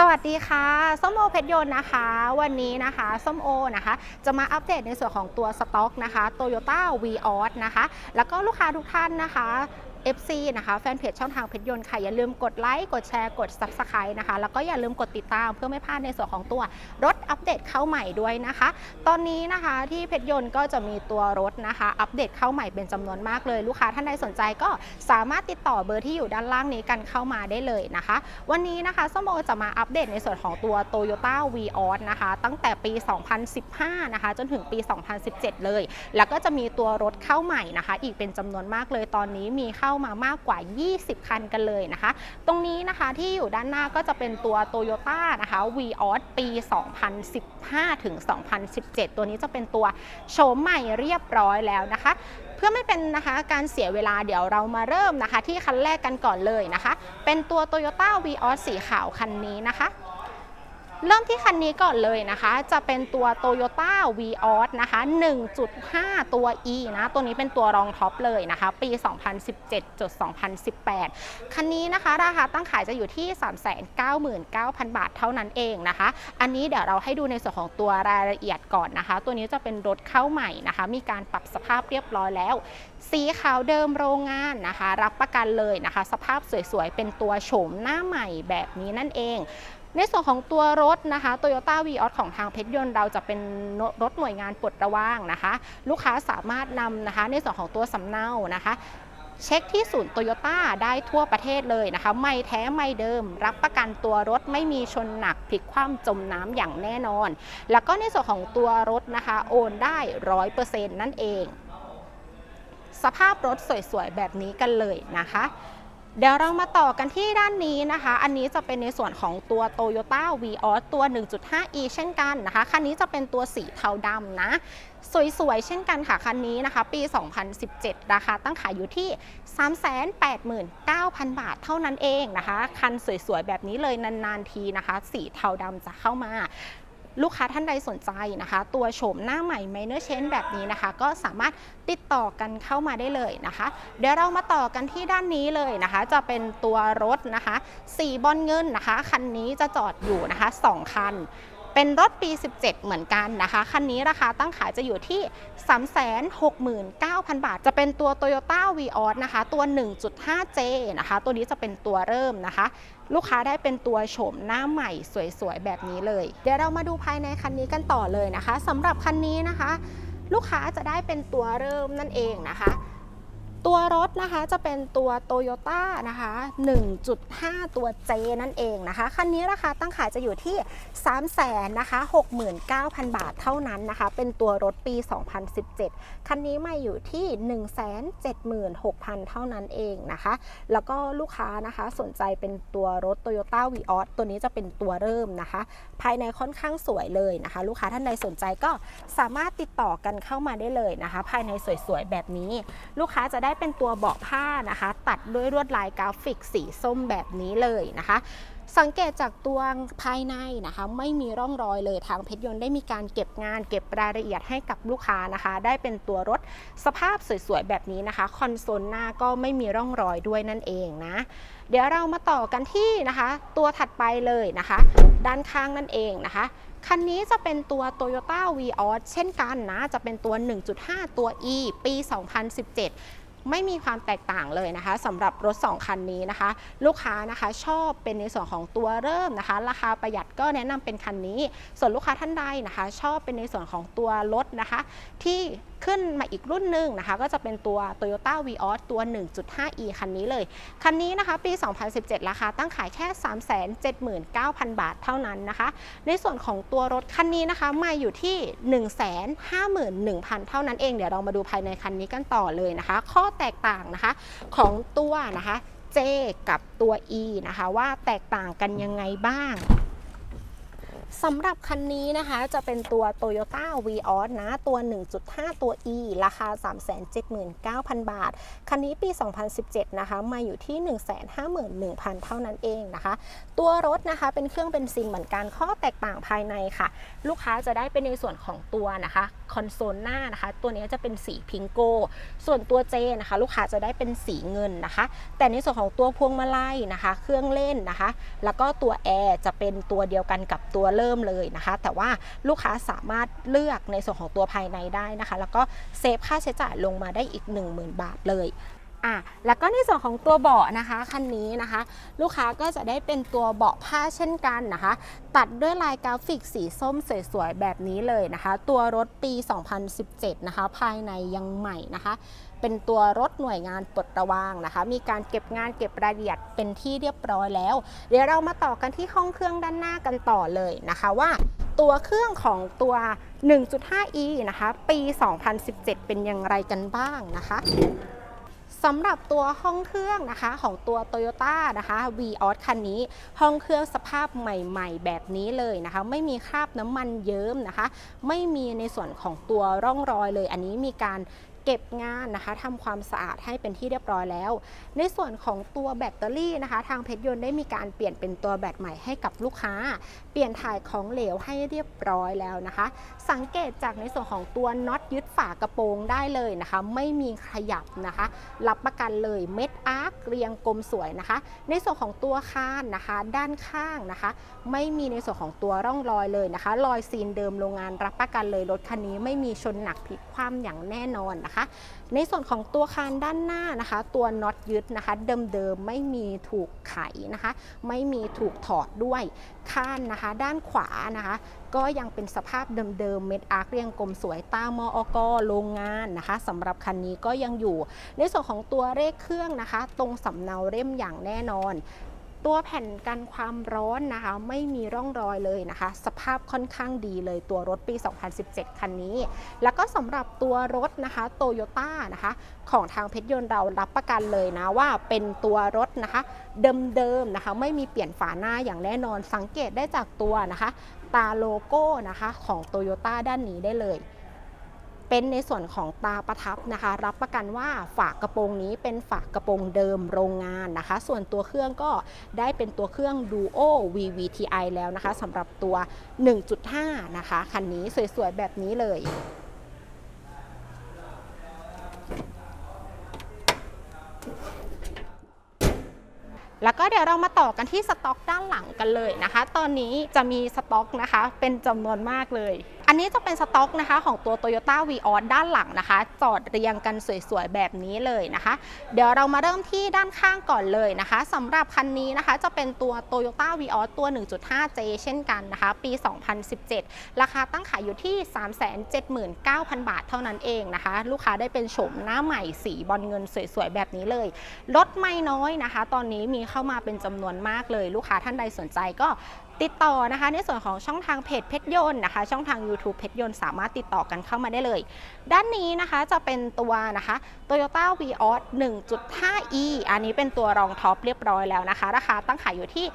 สวัสดีค่ะ ส้มโอเพชรยนต์นะคะ วันนี้นะคะ ส้มโอนะคะ จะมาอัปเดตในส่วนของตัวสต็อกนะคะ Toyota v ีออสนะคะ แล้วก็ลูกค้าทุกท่านนะคะ FC นะคะแฟนเพจช่องทางเพชรยนต์ค่ะอย่าลืมกดไลค์กดแชร์กด Subscribe นะคะ แล้วก็อย่าลืมกดติดตามเพื่อไม่พลาดในส่วนของตัวรถอัปเดตเข้าใหม่ด้วยนะคะ ตอนนี้นะคะที่เพชรยนต์ก็จะมีตัวรถนะคะ อัปเดตเข้าใหม่เป็นจำนวนมากเลย ลูกค้าท่านใดสนใจก็สามารถติดต่อเบอร์ที่อยู่ด้านล่างนี้กันเข้ามาได้เลยนะคะ วันนี้นะคะส้มโอจะมาอัปเดตในส่วนของตัว Toyota v ีออสนะคะ ตั้งแต่ปี 2015 นะคะ จนถึงปี 2017 เลย แล้วก็จะมีตัวรถเข้าใหม่นะคะ อีกเป็นจำนวนมากเลยตอนนี้มีเข้ามามากกว่า 20 คันกันเลยนะคะ ตรงนี้นะคะที่อยู่ด้านหน้าก็จะเป็นตัว Toyota นะคะ v ีออสปี 2015 ถึง 2017 ตัวนี้จะเป็นตัวโฉมใหม่เรียบร้อยแล้วนะคะ เพื่อไม่เป็นนะคะการเสียเวลาเดี๋ยวเรามาเริ่มนะคะ ที่คันแรกกันก่อนเลยนะคะ เป็นตัว Toyota v ีออสสีขาวคันนี้นะคะ เริ่มที่คันนี้ก่อนเลยนะคะ จะเป็นตัว Toyota v ีออสนะคะ 1.5 ตัว E นะ ตัวนี้เป็นตัวรองท็อปเลยนะคะ ปี 2017-2018 คันนี้นะคะ ราคาตั้งขายจะอยู่ที่ 399,000 บาทเท่านั้นเองนะคะ อันนี้เดี๋ยวเราให้ดูในส่วนของตัวรายละเอียดก่อนนะคะ ตัวนี้จะเป็นรถเข้าใหม่นะคะ มีการปรับสภาพเรียบร้อยแล้ว สีขาวเดิมโรงงานนะคะ รับประกันเลยนะคะ สภาพสวยๆ เป็นตัวโฉมหน้าใหม่แบบนี้นั่นเอง ในส่วนของตัวรถนะคะ Toyota v ีออของทางเพชรยนต์เราจะเป็นรถหน่วยงานปลดระว่างนะคะ ลูกค้าสามารถนำนะคะ ในส่วนของตัวสำเนานะคะเช็คที่ศูนย์โตโยต้าได้ทั่วประเทศเลยนะคะ ไม่แท้ไม่เดิม รับประกันตัวรถไม่มีชนหนักพลิกคว่ำจมน้ำอย่างแน่นอน แล้วก็ในส่วนของตัวรถนะคะ โอนได้ร้อยเปอร์เซ็นต์นั่นเอง สภาพรถสวยๆ แบบนี้กันเลยนะคะ เดี๋ยวเรามาต่อกันที่ด้านนี้นะคะ อันนี้จะเป็นในส่วนของตัว Toyota v ีออสตัว 1.5e เช่นกันนะคะ คันนี้จะเป็นตัวสีเทาดำนะ สวยๆ เช่นกันค่ะ คันนี้นะคะ ปี 2017 ราคาตั้งขายอยู่ที่ 389,000 บาทเท่านั้นเองนะคะ คันสวยๆ แบบนี้เลยนานๆทีนะคะ สีเทาดำจะเข้ามา ลูกค้าท่านใดสนใจนะคะ ตัวโฉมหน้าใหม่ไมเนอร์เชนแบบนี้นะคะ ก็สามารถติดต่อกันเข้ามาได้เลยนะคะ เดี๋ยวเรามาต่อกันที่ด้านนี้เลยนะคะ จะเป็นตัวรถนะคะสีบอลเงินนะคะ คันนี้จะจอดอยู่นะคะ 2 คัน เป็นรถปี 17 เหมือนกันนะคะ คันนี้ราคาตั้งขายจะอยู่ที่ 369,000 บาท จะเป็นตัว Toyota v ีออสนะคะ ตัว 1.5J นะคะ ตัวนี้จะเป็นตัวเริ่มนะคะ ลูกค้าได้เป็นตัวโฉมหน้าใหม่สวยๆ แบบนี้เลย เดี๋ยวเรามาดูภายในคันนี้กันต่อเลยนะคะสำหรับคันนี้นะคะ ลูกค้าจะได้เป็นตัวเริ่มนั่นเองนะคะ ตัวรถนะคะจะเป็นตัว Toyota นะคะ 1.5 ตัว J นั่นเองนะคะ คันนี้ราคาตั้งขายจะอยู่ที่ 3 0 0 0 0นะคะ69,000 บาทเท่านั้นนะคะ เป็นตัวรถปี 2017 คันนี้มาอยู่ที่ 176,000 เท่านั้นเองนะคะ แล้วก็ลูกค้านะคะสนใจเป็นตัวรถ Toyota v ีออสตัวนี้จะเป็นตัวเริ่มนะคะ ภายในค่อนข้างสวยเลยนะคะ ลูกค้าท่านใดสนใจก็สามารถติดต่อกันเข้ามาได้เลยนะคะ ภายในสวยๆแบบนี้ ลูกค้าจะได้ได้เป็นตัวเบาะผ้านะคะ ตัดด้วยลวดลายกราฟิกสีส้มแบบนี้เลยนะคะ สังเกตจากตัวภายในนะคะ ไม่มีร่องรอยเลยทางเพชรยนต์ได้มีการเก็บงาน เก็บรายละเอียดให้กับลูกค้านะคะ ได้เป็นตัวรถสภาพสวยๆแบบนี้นะคะ คอนโซลหน้าก็ไม่มีร่องรอยด้วยนั่นเองนะเดี๋ยวเรามาต่อกันที่นะคะ ตัวถัดไปเลยนะคะ ด้านข้างนั่นเองนะคะคันนี้จะเป็นตัว Toyota v ีออสเช่นกันนะ จะเป็นตัว 1.5 ตัว E ปี 2017 ไม่มีความแตกต่างเลยนะคะสำหรับรถ 2 คันนี้นะคะ ลูกค้านะคะชอบเป็นในส่วนของตัวเริ่มนะคะ ราคาประหยัดก็แนะนำเป็นคันนี้ ส่วนลูกค้าท่านใดนะคะ ชอบเป็นในส่วนของตัวรถนะคะ ที่ขึ้นมาอีกรุ่นหนึ่งนะคะ ก็จะเป็นตัว Toyota v ีออสตัว 1.5e คันนี้เลย คันนี้นะคะ ปี 2017 ราคาตั้งขายแค่ 379,000 บาทเท่านั้นนะคะ ในส่วนของตัวรถคันนี้นะคะมาอยู่ที่ 151,000 เท่านั้นเอง เดี๋ยวเรามาดูภายในคันนี้กันต่อเลยนะคะ ข้อแตกต่างนะคะของตัวนะคะ J กับตัว E นะคะ ว่าแตกต่างกันยังไงบ้าง สำหรับคันนี้นะคะจะเป็นตัว Toyota Vios นะ ตัว 1.5 ตัว E ราคา 379,000 บาท คันนี้ปี 2017 นะคะ มาอยู่ที่ 151,000 เท่านั้นเองนะคะ ตัวรถนะคะเป็นเครื่องเบนซินเหมือนกันข้อแตกต่างภายในค่ะ ลูกค้าจะได้เป็นในส่วนของตัวนะคะคอนโซลหน้านะคะ ตัวนี้จะเป็นสีพิงโก ส่วนตัว J นะคะ ลูกค้าจะได้เป็นสีเงินนะคะ แต่ในส่วนของตัวพวงมาลัยนะคะ เครื่องเล่นนะคะ แล้วก็ตัวแอร์จะเป็นตัวเดียวกันกับตัวเริ่มเลยนะคะ แต่ว่าลูกค้าสามารถเลือกในส่วนของตัวภายในได้นะคะ แล้วก็เซฟค่าใช้จ่ายลงมาได้อีก 10,000 บาทเลยอะแล้วก็ในส่วนของตัวเบาะนะคะคันนี้นะคะ ลูกค้าก็จะได้เป็นตัวเบาะผ้าเช่นกันนะคะ ตัดด้วยลายกราฟิกสีส้มสวยๆแบบนี้เลยนะคะ ตัวรถปี 2017 นะคะ ภายในยังใหม่นะคะ เป็นตัวรถหน่วยงานปลดระวางนะคะ มีการเก็บงานเก็บรายละเอียดเป็นที่เรียบร้อยแล้ว เดี๋ยวเรามาต่อกันที่ห้องเครื่องด้านหน้ากันต่อเลยนะคะว่าตัวเครื่องของตัว 1.5e นะคะ ปี 2017 เป็นอย่างไรกันบ้างนะคะสำหรับตัวห้องเครื่องนะคะของตัว Toyota นะคะ v ีออคันนี้ห้องเครื่องสภาพใหม่ๆ แบบนี้เลยนะคะ ไม่มีคราบน้ำมันเยิ้มนะคะ ไม่มีในส่วนของตัวร่องรอยเลย อันนี้มีการ เก็บงานนะคะทำความสะอาดให้เป็นที่เรียบร้อยแล้ว ในส่วนของตัวแบตเตอรี่นะคะ ทางเพชรยนต์ได้มีการเปลี่ยนเป็นตัวแบตใหม่ให้กับลูกค้า เปลี่ยนถ่ายของเหลวให้เรียบร้อยแล้วนะคะ สังเกตจากในส่วนของตัวน็อตยึดฝากระโปรงได้เลยนะคะ ไม่มีขยับนะคะ รับประกันเลยเม็ดอาร์คเรียงกลมสวยนะคะ ในส่วนของตัวคานนะคะ ด้านข้างนะคะ ไม่มีในส่วนของตัวร่องรอยเลยนะคะรอยซีนเดิมโรงงานรับประกันเลยรถคันนี้ไม่มีชนหนักพลิกคว่ำอย่างแน่นอนนะคะ ในส่วนของตัวคานด้านหน้านะคะ ตัวน็อตยึดนะคะ เดิมๆไม่มีถูกไขนะคะ ไม่มีถูกถอดด้วยข้านนะคะ ด้านขวานะคะ ก็ยังเป็นสภาพเดิมๆเม็ดอาร์คเรียงกลมสวยตามมอกโรงงานนะคะสำหรับคันนี้ก็ยังอยู่ ในส่วนของตัวเลขเครื่องนะคะ ตรงสำเนาเล่มอย่างแน่นอน ตัวแผ่นกันความร้อนนะคะ ไม่มีร่องรอยเลยนะคะ สภาพค่อนข้างดีเลยตัวรถปี 2017 คันนี้ แล้วก็สำหรับตัวรถนะคะโตโยต้านะคะ ของทางเพชรยนต์เรารับประกันเลยนะว่าเป็นตัวรถนะคะ เดิมๆนะคะ ไม่มีเปลี่ยนฝาหน้าอย่างแน่นอนสังเกตได้จากตัวนะคะ ตาโลโก้นะคะของโตโยต้าด้านนี้ได้เลย เป็นในส่วนของตาประทับนะคะ รับประกันว่าฝากระโปรงนี้เป็นฝากระโปรงเดิมโรงงานนะคะ ส่วนตัวเครื่องก็ได้เป็นตัวเครื่อง Duo VVTi แล้วนะคะสำหรับตัว 1.5 นะคะคันนี้สวยๆ แบบนี้เลยแล้วก็เดี๋ยวเรามาต่อกันที่สต็อกด้านหลังกันเลยนะคะ ตอนนี้จะมีสต็อกนะคะ เป็นจำนวนมากเลย อันนี้จะเป็นสต็อกนะคะของตัว Toyota v ีออด้านหลังนะคะ จอดเรียงกันสวยๆ แบบนี้เลยนะคะ เดี๋ยวเรามาเริ่มที่ด้านข้างก่อนเลยนะคะสำหรับคันนี้นะคะจะเป็นตัว Toyota v ีออตัว 1.5J เช่นกันนะคะ ปี 2017 ราคาตั้งขายอยู่ที่ 379,000 บาทเท่านั้นเองนะคะ ลูกค้าได้เป็นโฉมหน้าใหม่สีบอลเงินสวยๆ แบบนี้เลยรถไม่น้อยนะคะ ตอนนี้มีเข้ามาเป็นจำนวนมากเลย ลูกค้าท่านใดสนใจก็ ติดต่อนะคะในส่วนของช่องทางเพจเพชรยนต์นะคะ ช่องทาง YouTube เพชรยนต์สามารถติดต่อกันเข้ามาได้เลย ด้านนี้นะคะจะเป็นตัวนะคะ Toyota Vios 1.5e อันนี้เป็นตัวรองท็อปเรียบร้อยแล้วนะคะ ราคาตั้งขายอยู่ที่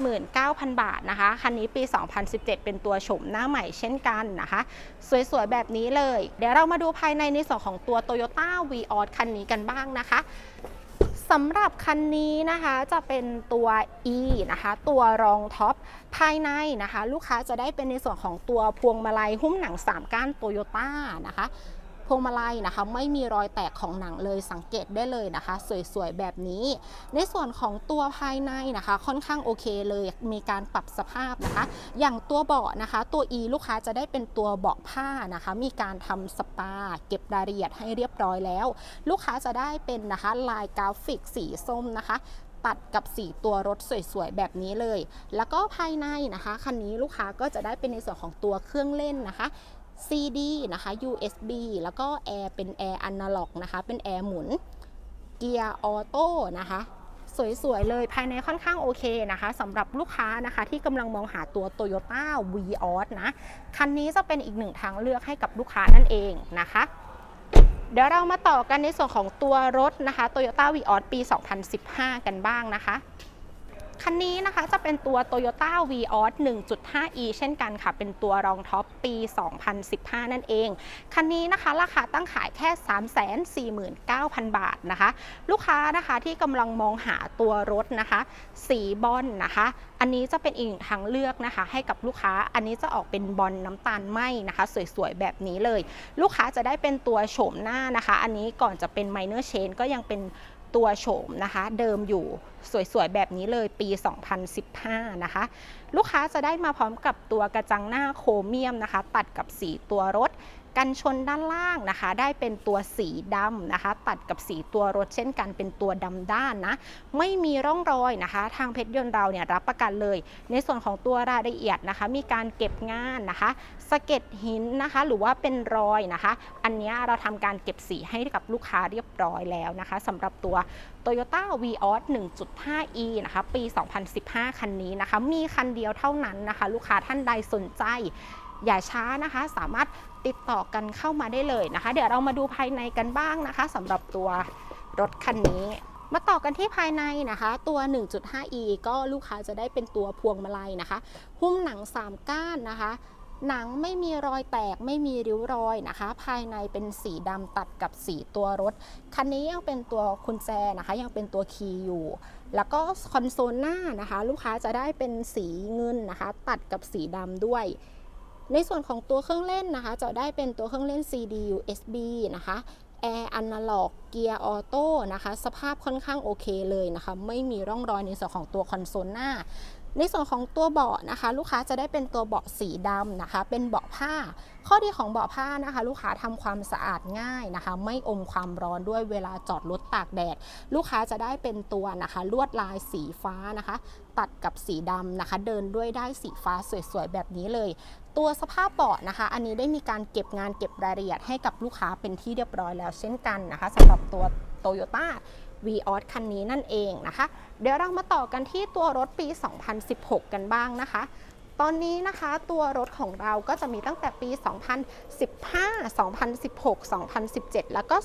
379,000 บาทนะคะ คันนี้ปี 2017 เป็นตัวโฉมหน้าใหม่เช่นกันนะคะ สวยๆ แบบนี้เลย เดี๋ยวเรามาดูภายในในส่วนของตัว Toyota Vios คันนี้กันบ้างนะคะ สำหรับคันนี้นะคะจะเป็นตัว E นะคะตัวรองท็อปภายในนะคะ ลูกค้าจะได้เป็นในส่วนของตัวพวงมาลัยหุ้มหนัง 3 ก้านโตโยต้านะคะ วงมาลัยนะคะ ไม่มีรอยแตกของหนังเลยสังเกตได้เลยนะคะ สวยๆแบบนี้ ในส่วนของตัวภายในนะคะ ค่อนข้างโอเคเลยมีการปรับสภาพนะคะ อย่างตัวเบาะนะคะ ตัว E ลูกค้าจะได้เป็นตัวเบาะผ้านะคะ มีการทำสปา เก็บรายละเอียดให้เรียบร้อยแล้ว ลูกค้าจะได้เป็นนะคะลายกราฟิกสีส้มนะคะตัดกับสีตัวรถสวยๆ แบบนี้เลย แล้วก็ภายในนะคะ คันนี้ลูกค้าก็จะได้เป็นในส่วนของตัวเครื่องเล่นนะคะ CD นะคะ USB แล้วก็แอร์เป็นแอร์อนาล็อกนะคะ เป็นแอร์หมุน เกียร์ออโต้นะคะ สวย ๆ เลยภายในค่อนข้างโอเคนะคะสำหรับลูกค้านะคะที่กำลังมองหาตัว Toyota Vios นะ คันนี้จะเป็นอีกหนึ่งทางเลือกให้กับลูกค้านั่นเองนะคะเดี๋ยวเรามาต่อกันในส่วนของตัวรถนะคะ Toyota Vios ปี 2015 กันบ้างนะคะ คันนี้นะคะจะเป็นตัว Toyota Vios 1.5e เช่นกันค่ะ เป็นตัวรองท็อปปี 2015 นั่นเอง คันนี้นะคะราคาตั้งขายแค่ 349,000 บาทนะคะ ลูกค้านะคะที่กำลังมองหาตัวรถนะคะ สีบอลนะคะ อันนี้จะเป็นอีกทางเลือกนะคะ ให้กับลูกค้าอันนี้จะออกเป็นบอลน้ำตาลไหมนะคะ สวยๆ แบบนี้เลย ลูกค้าจะได้เป็นตัวโฉมหน้านะคะ อันนี้ก่อนจะเป็น minor change ก็ยังเป็น ตัวโฉมนะคะ เดิมอยู่สวยๆ แบบนี้เลยปี 2015 นะคะ ลูกค้าจะได้มาพร้อมกับตัวกระจังหน้าโครเมียมนะคะ ตัดกับสีตัวรถกันชนด้านล่างนะคะ ได้เป็นตัวสีดำนะคะ ตัดกับสีตัวรถเช่นกันเป็นตัวดำด้านนะ ไม่มีร่องรอยนะคะ ทางเพชรยนต์เราเนี่ยรับประกันเลย ในส่วนของตัวรายละเอียดนะคะ มีการเก็บงานนะคะ สะเก็ดหินนะคะ หรือว่าเป็นรอยนะคะ อันนี้เราทำการเก็บสีให้กับลูกค้าเรียบร้อยแล้วนะคะสำหรับตัว Toyota Vios 1.5e นะคะ ปี 2015 คันนี้นะคะ มีคันเดียวเท่านั้นนะคะ ลูกค้าท่านใดสนใจอย่าช้านะคะ สามารถติดต่อกันเข้ามาได้เลยนะคะ เดี๋ยวเรามาดูภายในกันบ้างนะคะสำหรับตัวรถคันนี้มาต่อกันที่ภายในนะคะ ตัว 1.5e ก็ลูกค้าจะได้เป็นตัวพวงมาลัยนะคะ หุ้มหนัง 3 ก้านนะคะ หนังไม่มีรอยแตกไม่มีริ้วรอยนะคะ ภายในเป็นสีดำตัดกับสีตัวรถ คันนี้ยังเป็นตัวคุญแจนะคะ ยังเป็นตัวคีย์อยู่ แล้วก็คอนโซลหน้านะคะ ลูกค้าจะได้เป็นสีเงินนะคะ ตัดกับสีดำด้วย ในส่วนของตัวเครื่องเล่นนะคะ จะได้เป็นตัวเครื่องเล่น CD USB นะคะแอร์อนาล็อกเกียร์ออโต้นะคะ สภาพค่อนข้างโอเคเลยนะคะ ไม่มีร่องรอยในส่วนของตัวคอนโซลหน้า ในส่วนของตัวเบาะนะคะ ลูกค้าจะได้เป็นตัวเบาะสีดำนะคะ เป็นเบาะผ้า ข้อดีของเบาะผ้านะคะ ลูกค้าทำความสะอาดง่ายนะคะ ไม่อมความร้อนด้วยเวลาจอดรถตากแดด ลูกค้าจะได้เป็นตัวนะคะ ลวดลายสีฟ้านะคะ ตัดกับสีดำนะคะ เดินด้วยได้สีฟ้าสวยๆแบบนี้เลย ตัวสภาพเบาะนะคะ อันนี้ได้มีการเก็บงานเก็บรายละเอียดให้กับลูกค้าเป็นที่เรียบร้อยแล้วเช่นกันนะคะสำหรับตัวโตโยต้า Vios คันนี้นั่นเองนะคะ เดี๋ยวเรามาต่อกันที่ตัวรถปี 2016 กันบ้างนะคะ ตอนนี้นะคะตัวรถของเราก็จะมีตั้งแต่ปี 2015 2016 2017 แล้วก็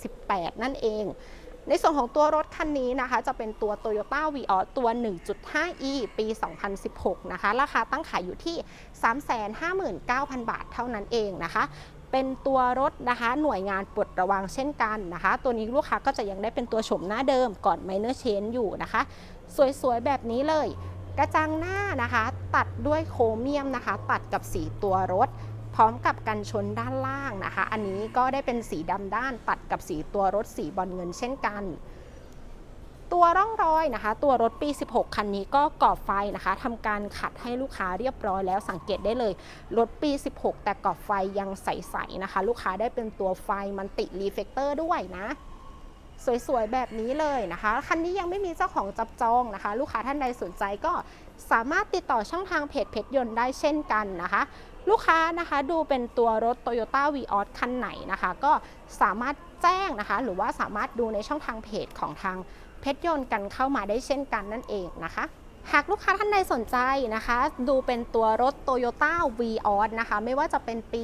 2018 นั่นเอง ในส่วนของตัวรถคันนี้นะคะ จะเป็นตัว Toyota Vios ตัว 1.5e ปี 2016 นะคะ ราคาตั้งขายอยู่ที่ 359,000 บาทเท่านั้นเองนะคะ เป็นตัวรถนะคะหน่วยงานปลดระวังเช่นกันนะคะ ตัวนี้ลูกค้าก็จะยังได้เป็นตัวโฉมหน้าเดิมก่อนไมเนอร์เชนอยู่นะคะ สวยๆ แบบนี้เลย กระจังหน้านะคะ ตัดด้วยโครเมียมนะคะ ตัดกับสีตัวรถ พร้อมกับกันชนด้านล่างนะคะ อันนี้ก็ได้เป็นสีดำด้านตัดกับสีตัวรถสีบอลเงินเช่นกัน ตัวร่องรอยนะคะ ตัวรถปี 16 คันนี้ก็กรอบไฟนะคะทำการขัดให้ลูกค้าเรียบร้อยแล้วสังเกตได้เลย รถปี 16 แต่กรอบไฟยังใสๆนะคะ ลูกค้าได้เป็นตัวไฟมันติรีเฟกเตอร์ด้วยนะสวยๆ แบบนี้เลยนะคะ คันนี้ยังไม่มีเจ้าของจับจองนะคะ ลูกค้าท่านใดสนใจก็สามารถติดต่อช่องทางเพจเพจยนต์ได้เช่นกันนะคะ ลูกค้านะคะดูเป็นตัวรถ Toyota Vios คันไหนนะคะ ก็สามารถแจ้งนะคะ หรือว่าสามารถดูในช่องทางเพจของทาง เพชรยนต์กันเข้ามาได้เช่นกันนั่นเองนะคะหากลูกค้าท่านใดสนใจนะคะ ดูเป็นตัวรถ Toyota Vios นะคะ ไม่ว่าจะเป็นปี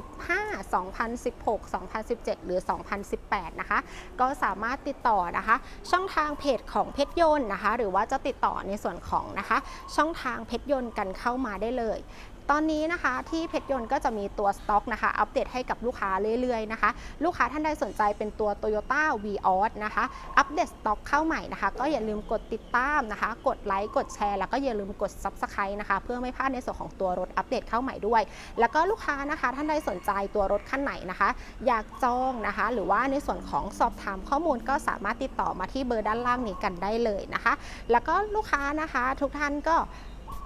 2015 2016 2017 หรือ 2018 นะคะ ก็สามารถติดต่อนะคะ ช่องทางเพจของเพชรยนต์นะคะ หรือว่าจะติดต่อในส่วนของนะคะ ช่องทางเพชรยนต์กันเข้ามาได้เลย ตอนนี้นะคะที่เพชรยนต์ก็จะมีตัวสต็อกนะคะอัปเดตให้กับลูกค้าเรื่อยๆนะคะลูกค้าท่านใดสนใจเป็นตัว Toyota Vios นะคะอัปเดตสต็อกเข้าใหม่นะคะ ก็อย่าลืมกดติดตามนะคะ กดไลค์กดแชร์ แล้วก็อย่าลืมกด Subscribe นะคะ เพื่อไม่พลาดในส่วนของตัวรถอัปเดตเข้าใหม่ด้วย แล้วก็ลูกค้านะคะท่านใดสนใจตัวรถคันไหนนะคะ อยากจองนะคะ หรือว่าในส่วนของสอบถามข้อมูลก็สามารถติดต่อมาที่เบอร์ด้านล่างนี้กันได้เลยนะคะ แล้วก็ลูกค้านะคะทุกท่านก็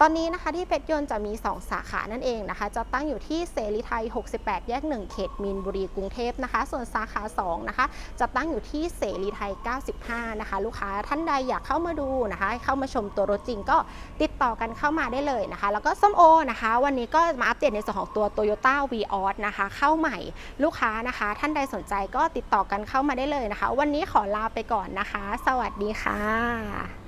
ตอนนี้นะคะที่เพชรยนต์จะมี 2 สาขานั่นเองนะคะ จะตั้งอยู่ที่เสรีไทย 68 แยก 1 เขตมีนบุรีกรุงเทพนะคะ ส่วนสาขา2นะคะจะตั้งอยู่ที่เสรีไทย 95 นะคะ ลูกค้าท่านใดอยากเข้ามาดูนะคะ เข้ามาชมตัวรถจริงก็ติดต่อกันเข้ามาได้เลยนะคะ แล้วก็ส้มโอนะคะ วันนี้ก็มาอัปเดตในส่วนของตัว Toyota Vios นะคะ เข้าใหม่ลูกค้านะคะ ท่านใดสนใจก็ติดต่อกันเข้ามาได้เลยนะคะ วันนี้ขอลาไปก่อนนะคะ สวัสดีค่ะ